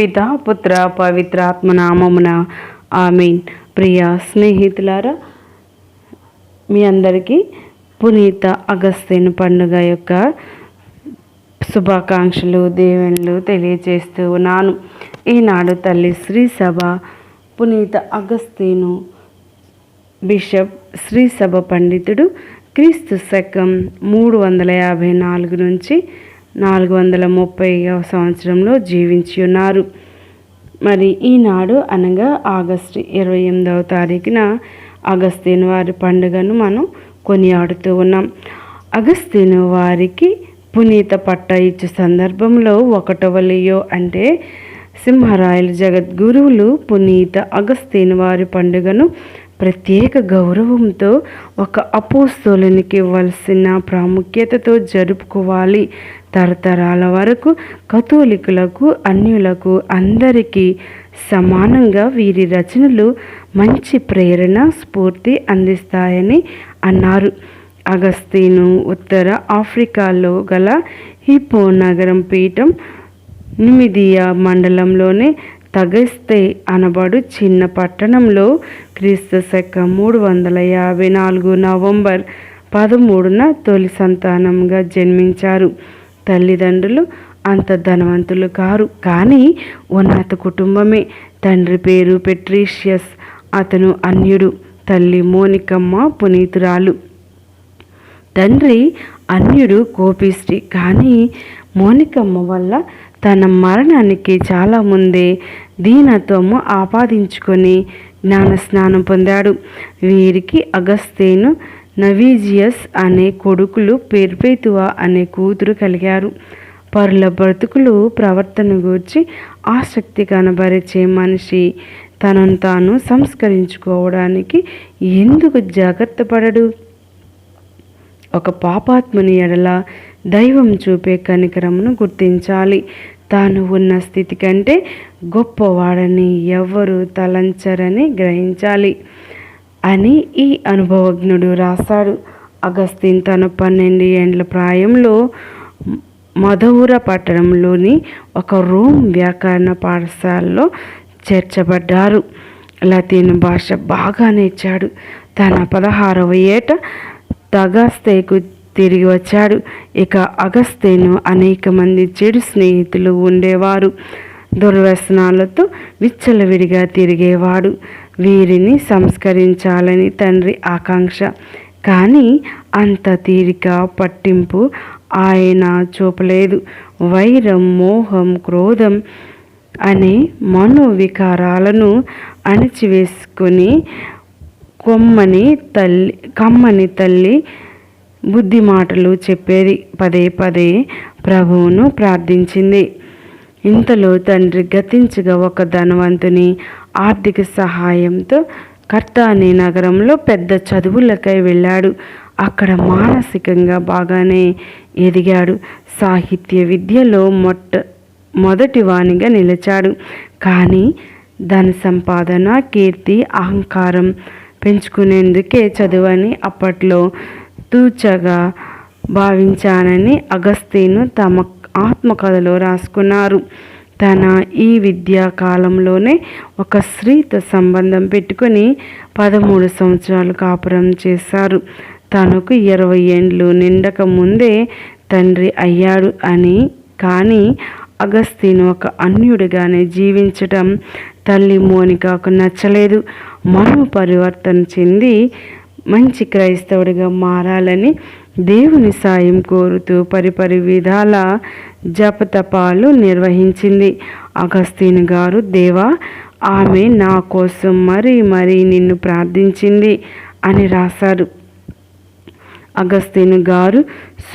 పితా పుత్ర పవిత్రాత్మ నామమున ఆమెన్. ప్రియ స్నేహితులారా మీ అందరికీ పునీత అగస్తేను పండుగ యొక్క శుభాకాంక్షలు దేవుళ్ళు తెలియజేస్తూ ఉన్నాను. ఈనాడు తల్లి శ్రీ సభ పునీత అగస్తేను బిషప్ శ్రీ సభ పండితుడు క్రీస్తు శకం మూడు వందల యాభై నాలుగు నుంచి నాలుగు వందల ముప్పై సంవత్సరంలో జీవించి ఉన్నారు మరి ఈనాడు అనగా ఆగస్టు ఇరవై ఎనిమిదవ తారీఖున అగస్తీన్ వారి పండుగను మనం కొనియాడుతూ ఉన్నాం. అగస్తీన్ వారికి పునీత పట్ట ఇచ్చే సందర్భంలో ఒకటవ లియో అంటే సింహరాయలు జగద్గురువులు పునీత అగస్తీన్ వారి పండుగను ప్రత్యేక గౌరవంతో ఒక అపోస్తోలునికి ఇవ్వాల్సిన ప్రాముఖ్యతతో జరుపుకోవాలి. తరతరాల వరకు కథోలికులకు అన్యులకు అందరికీ సమానంగా వీరి రచనలు మంచి ప్రేరణ స్ఫూర్తి అందిస్తాయని అన్నారు. అగస్తీను ఉత్తర ఆఫ్రికాలో గల హిపో నగరం పీఠం నిమిదియా మండలంలోనే తగస్తే అనబడు చిన్న పట్టణంలో క్రీస్తు శక మూడు వందల యాభై నాలుగు నవంబర్ పదమూడున తొలి సంతానంగా జన్మించారు. తల్లిదండ్రులు అంత ధనవంతులు కారు కానీ ఉన్నత కుటుంబమే. తండ్రి పేరు పెట్రీషియస్ అతను అన్యుడు తల్లి మోనికమ్మ పునీతురాలు. తండ్రి అన్యుడు కోపిష్టి కానీ మోనికమ్మ వల్ల తన మరణానికి చాలా ముందే దీనత్వము ఆపాదించుకొని జ్ఞాన స్నానం పొందాడు. వీరికి అగస్తేను నవీజియస్ అనే కొడుకులు పెర్పేతువా అనే కూతురు కలిగారు. పరుల బ్రతుకులు ప్రవర్తన గూర్చి ఆసక్తి కనబరిచే మనిషి తనను తాను సంస్కరించుకోవడానికి ఎందుకు జాగ్రత్త పడడు? ఒక పాపాత్ముని ఎడల దైవం చూపే కనికరమును గుర్తించాలి. తాను ఉన్న స్థితి కంటే గొప్పవాడని ఎవ్వరు తలంచరని గ్రహించాలి అని ఈ అనుభవజ్ఞుడు రాశాడు. అగస్తిన్ తన పన్నెండు ఏండ్ల ప్రాయంలో మధుర పట్టణంలోని ఒక రోమ్ వ్యాకరణ పాఠశాలలో చేర్చబడ్డారు. లతీన్ భాష బాగా నేర్చాడు. తన పదహారవ ఏట తగస్తేకు తిరిగి వచ్చాడు. ఇక అగస్తేను అనేక మంది చెడు స్నేహితులు ఉండేవారు. దుర్వ్యసనాలతో విచ్చలవిడిగా తిరిగేవాడు. వీరిని సంస్కరించాలని తండ్రి ఆకాంక్ష. కానీ అంత తీరిక పట్టింపు ఆయన చూపలేదు. వైరం మోహం క్రోధం అనే మనోవికారాలను అణిచివేసుకొని కొమ్మని తల్లి కమ్మని తల్లి బుద్ధి మాటలు చెప్పేది పదే పదే ప్రభువును ప్రార్థించింది. ఇంతలో తండ్రి గతించగా ఒక ధనవంతుని ఆర్థిక సహాయంతో కర్తాని నగరంలో పెద్ద చదువులకై వెళ్ళాడు. అక్కడ మానసికంగా బాగానే ఎదిగాడు. సాహిత్య విద్యలో మొట్ట మొదటి వాణిగా నిలిచాడు. కానీ ధన సంపాదన కీర్తి అహంకారం పెంచుకునేందుకే చదువని అప్పట్లో తూచగా భావించానని అగస్తీను తమ ఆత్మకథలో రాసుకున్నారు. తన ఈ విద్యా కాలంలోనే ఒక స్త్రీతో సంబంధం పెట్టుకుని పదమూడు సంవత్సరాలు కాపురం చేశారు. తనకు ఇరవై ఏండ్లు నిండక ముందే తండ్రి అయ్యాడు అని కానీ అగస్తీను ఒక అన్యుడిగానే జీవించటం తల్లి మోనికాకు నచ్చలేదు. మనో పరివర్తన చెంది మంచి క్రైస్తవుడిగా మారాలని దేవుని సాయం కోరుతూ పరిపరి విధాల జపతపాలు నిర్వహించింది. అగస్తీన్ గారు దేవా ఆమె నా కోసం మరీ మరీ నిన్ను ప్రార్థించింది అని రాశారు. అగస్తీన్ గారు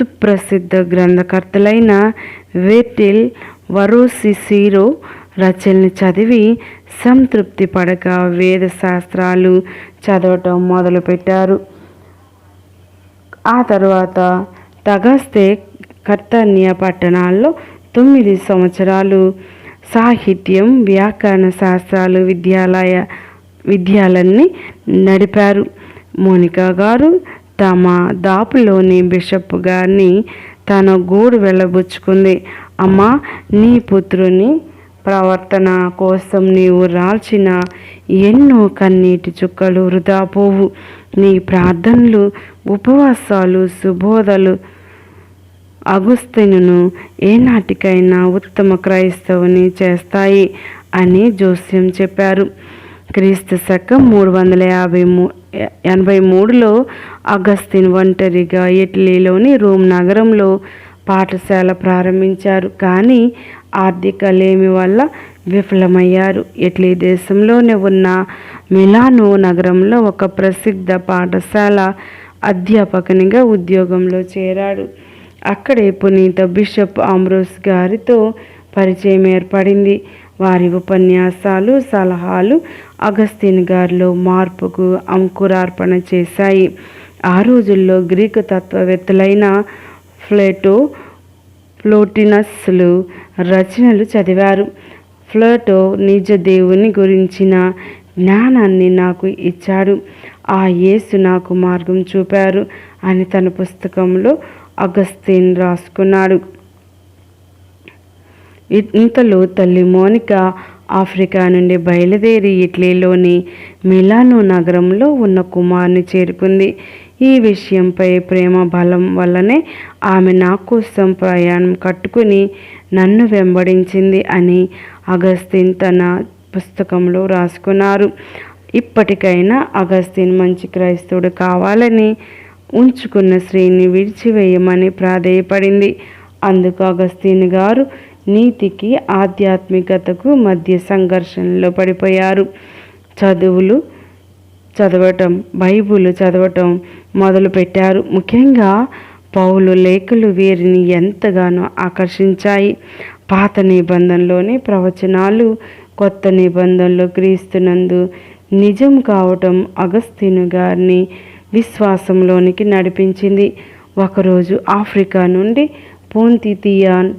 సుప్రసిద్ధ గ్రంథకర్తలైన వేటిల్ వరోసిసిరో రచనలు చదివి సంతృప్తి పడక వేద శాస్త్రాలు చదవటం మొదలుపెట్టారు. ఆ తర్వాత తగస్తే కర్తన్య పట్టణాల్లో తొమ్మిది సంవత్సరాలు. సాహిత్యం వ్యాకరణ శాస్త్రాలు విద్యాలయ విద్యాలన్నీ నడిపారు. మోనికా గారు తమ దాపులోని బిషప్ గారిని తన గూడు వెళ్ళబుచ్చుకుంది. అమ్మ నీ పుత్రుని ప్రవర్తన కోసం నీవు రాల్చిన ఎన్నో కన్నీటి చుక్కలు వృధా పోవు. నీ ప్రార్థనలు ఉపవాసాలు సుబోధలు అగుస్తెనును ఏనాటికైనా ఉత్తమ క్రైస్తవుని చేస్తాయి అని జోస్యం చెప్పారు. క్రీస్తు శకం మూడు వందల యాభై మూ ఎనభై మూడులో అగస్తిన్ ఒంటరిగా ఇటలీలోని రోమ్ నగరంలో పాఠశాల ప్రారంభించారు. కానీ ఆర్థిక లేమి వల్ల విఫలమయ్యారు. ఇటలీ దేశంలోనే ఉన్న మిలానో నగరంలో ఒక ప్రసిద్ధ పాఠశాల అధ్యాపకునిగా ఉద్యోగంలో చేరాడు. అక్కడే పునీత బిషప్ ఆమ్రోస్ గారితో పరిచయం ఏర్పడింది. వారి ఉపన్యాసాలు సలహాలు అగస్తిన్ గారిలో మార్పుకు అంకురార్పణ చేశాయి. ఆ రోజుల్లో గ్రీకు తత్వవేత్తలైన ఫ్లేటో ఫ్లోటినస్లు రచనలు చదివారు. ఫ్లోటో నిజ దేవుని గురించిన జ్ఞానాన్ని నాకు ఇచ్చాడు. ఆ యేసు నాకు మార్గం చూపారు అని తన పుస్తకంలో అగస్తీన్ రాసుకున్నాడు. ఇంతలో తల్లి మోనిక ఆఫ్రికా నుండి బయలుదేరి ఇటలీలోని మిలానో నగరంలో ఉన్న కుమార్ని చేరుకుంది. ఈ విషయంపై ప్రేమ బలం వల్లనే ఆమె నా కోసం ప్రయాణం కట్టుకుని నన్ను వెంబడించింది అని అగస్తిన్ తన పుస్తకంలో రాసుకున్నారు. ఇప్పటికైనా అగస్తిన్ మంచి క్రైస్తవుడు కావాలని ఉంచుకున్న శ్రీని విడిచివేయమని ప్రాధేయపడింది. అందుకు అగస్తీన్ గారు నీతికి ఆధ్యాత్మికతకు మధ్య సంఘర్షణలో పడిపోయారు. చదువులు చదవటం బైబుల్ చదవటం మొదలుపెట్టారు. ముఖ్యంగా పౌలు లేఖలు వీరిని ఎంతగానో ఆకర్షించాయి. పాత నిబంధనలోని ప్రవచనాలు కొత్త నిబంధనలో క్రీస్తునందు నిజం కావటం అగస్తీను గారిని విశ్వాసంలోనికి నడిపించింది. ఒకరోజు ఆఫ్రికా నుండి పోంతితియాన్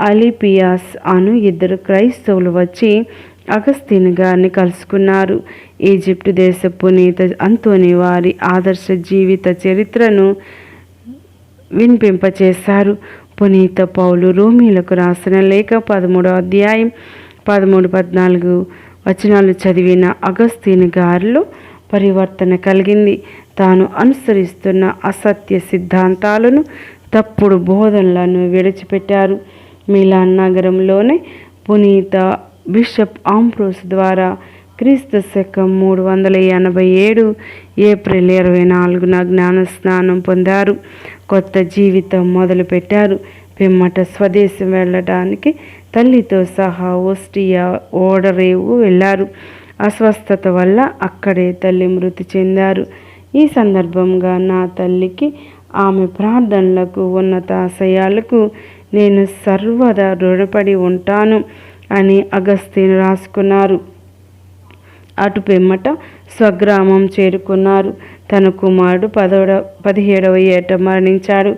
అలిపియాస్ అను ఇద్దరు క్రైస్తవులు వచ్చి అగస్తీన్ గారిని కలుసుకున్నారు. ఈజిప్టు దేశ పునీత అంతోని వారి ఆదర్శ జీవిత చరిత్రను వినిపింపచేశారు. పునీత పౌలు రోమీలకు రాసిన లేఖ పదమూడో అధ్యాయం పదమూడు పద్నాలుగు వచనాలు చదివిన అగస్తీన్ గారిలో పరివర్తన కలిగింది. తాను అనుసరిస్తున్న అసత్య సిద్ధాంతాలను తప్పుడు బోధనలను విడిచిపెట్టారు. మిలాన్ నగరంలోనే పునీత బిషప్ ఆంప్రోస్ ద్వారా క్రీస్తు శకం మూడు వందల ఎనభై ఏడు ఏప్రిల్ ఇరవై నాలుగున జ్ఞానస్నానం పొందారు. కొత్త జీవితం మొదలుపెట్టారు. పిమ్మట స్వదేశం వెళ్ళడానికి తల్లితో సహా ఓస్టియా ఓడరేవు వెళ్ళారు. అస్వస్థత వల్ల అక్కడే తల్లి మృతి చెందారు. ఈ సందర్భంగా నా తల్లికి ఆమె ప్రార్థనలకు ఉన్నతాశయాలకు నేను సర్వదా రుణపడి ఉంటాను అని అగస్తీన్ రాసుకున్నారు. అటు పిమ్మట స్వగ్రామం చేరుకున్నారు. తన కుమారుడు పదోడ పదిహేడవ ఏట మరణించాడు.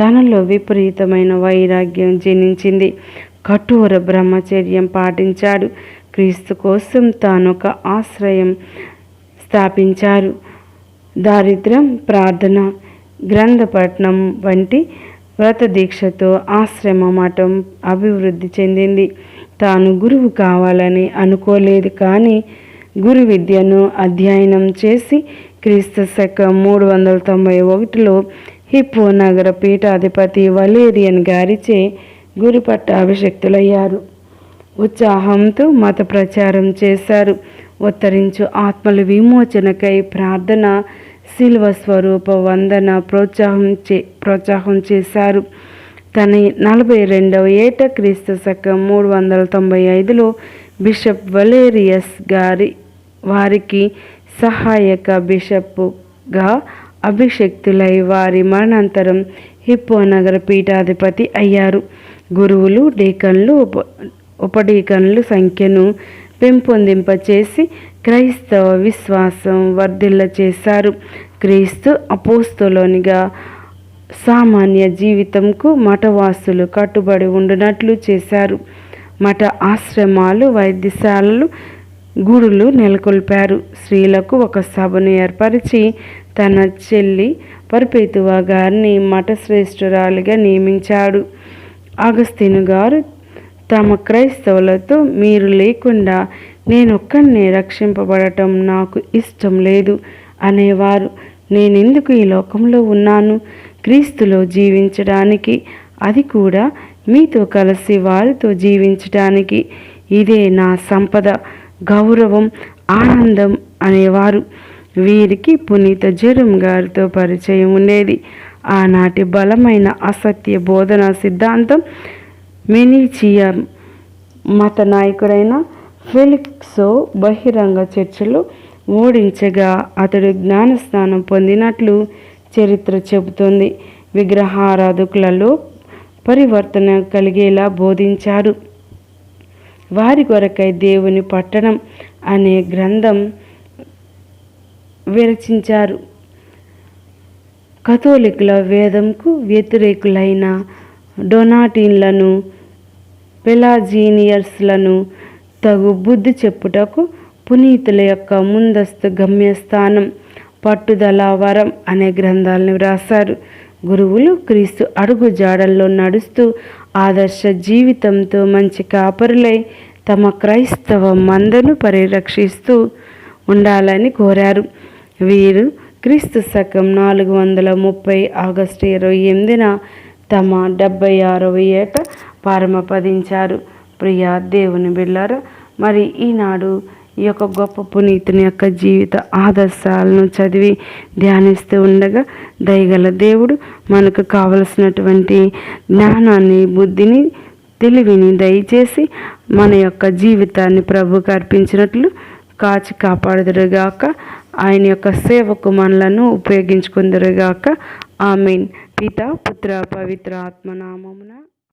తనలో విపరీతమైన వైరాగ్యం జనించింది. కఠోర బ్రహ్మచర్యం పాటించాడు. క్రీస్తు కోసం తాను ఒక ఆశ్రయం స్థాపించారు. దారిద్ర్యం ప్రార్థన గ్రంథపట్నం వంటి వ్రత దీక్షతో ఆశ్రమ మఠం అభివృద్ధి చెందింది. తాను గురువు కావాలని అనుకోలేదు కానీ గురు విద్యను అధ్యయనం చేసి క్రీస్తు శకం మూడు వందల తొంభై ఒకటిలో హిప్పో నగర పీఠాధిపతి వలేరియన్ గారిచే గురు పట్టాభిషక్తులయ్యారు. ఉత్సాహంతో మత ప్రచారం చేశారు. ఉత్తరించు ఆత్మల విమోచనకై ప్రార్థన శిల్వ స్వరూప వందన ప్రోత్సాహం చే ప్రోత్సాహం చేశారు. తన నలభై రెండవ ఏట క్రీస్తు శకం మూడు వందల తొంభై ఐదులో బిషప్ వలేరియస్ గారి వారికి సహాయక బిషప్గా అభిషక్తులై వారి మరణాంతరం హిప్పో నగర పీఠాధిపతి అయ్యారు. గురువులు డీకన్లు ఉప ఉపడీకన్లు సంఖ్యను పెంపొందింపచేసి క్రైస్తవ విశ్వాసం వర్ధిల్ల చేశారు క్రీస్తు అపోస్తులోనిగా సామాన్య జీవితంకు మఠవాసులు కట్టుబడి ఉండినట్లు చేశారు. మఠ ఆశ్రమాలు వైద్యశాలలు గుడులు నెలకొల్పారు. స్త్రీలకు ఒక సభను ఏర్పరిచి తన చెల్లి పర్పేతువా గారిని మఠశ్రేష్ఠురాలిగా నియమించాడు. అగస్తిను గారు తమ క్రైస్తవులతో మీరు లేకుండా నేనొక్కడినే రక్షింపబడటం నాకు ఇష్టం లేదు అనేవారు. నేనెందుకు ఈ లోకంలో ఉన్నాను? క్రీస్తులో జీవించడానికి అది కూడా మీతో కలిసి వారితో జీవించడానికి ఇదే నా సంపద. గౌరవం ఆనందం అనేవారు. వీరికి పునీత జెరుం గారితో పరిచయం ఉండేది. ఆనాటి బలమైన అసత్య బోధన సిద్ధాంతం మెనీచియా మత నాయకుడైన ఫెలిక్సో బహిరంగ చర్చలో ఓడించగా అతడు జ్ఞానస్నానం పొందినట్లు చరిత్ర చెబుతోంది. విగ్రహారాధకులలో పరివర్తన కలిగేలా బోధించారు. వారి కొరకై దేవుని పట్టణం అనే గ్రంథం విరచించారు. కథోలికుల వేదంకు వ్యతిరేకులైన డొనాటిన్లను పెలాజీనియర్స్లను తగు బుద్ధి చెప్పుటకు పునీతుల యొక్క ముందస్తు గమ్యస్థానం పట్టుదల వరం అనే గ్రంథాలను వ్రాసారు గురువులు క్రీస్తు అడుగు జాడల్లో నడుస్తూ ఆదర్శ జీవితంతో మంచి కాపరులై తమ క్రైస్తవ మందను పరిరక్షిస్తూ ఉండాలని కోరారు. వీరు క్రీస్తు శకం నాలుగు వందల ముప్పై ఆగస్టు ఇరవై ఎనిమిదిన తమ డెబ్బై ఆరవ ఏట పరమపదించారు. ప్రియా దేవుని బిళ్ళారు మరి ఈనాడు ఈ యొక్క గొప్ప పునీతుని యొక్క జీవిత ఆదర్శాలను చదివి ధ్యానిస్తూ ఉండగా దయగల దేవుడు మనకు కావలసినటువంటి జ్ఞానాన్ని బుద్ధిని తెలివిని దయచేసి మన యొక్క జీవితాన్ని ప్రభుకు అర్పించినట్లు కాచి కాపాడుదురుగాక. ఆయన యొక్క సేవకు మనలను ఉపయోగించుకుందరుగాక. ఆమెన్. పిత పుత్ర పవిత్ర ఆత్మనామమున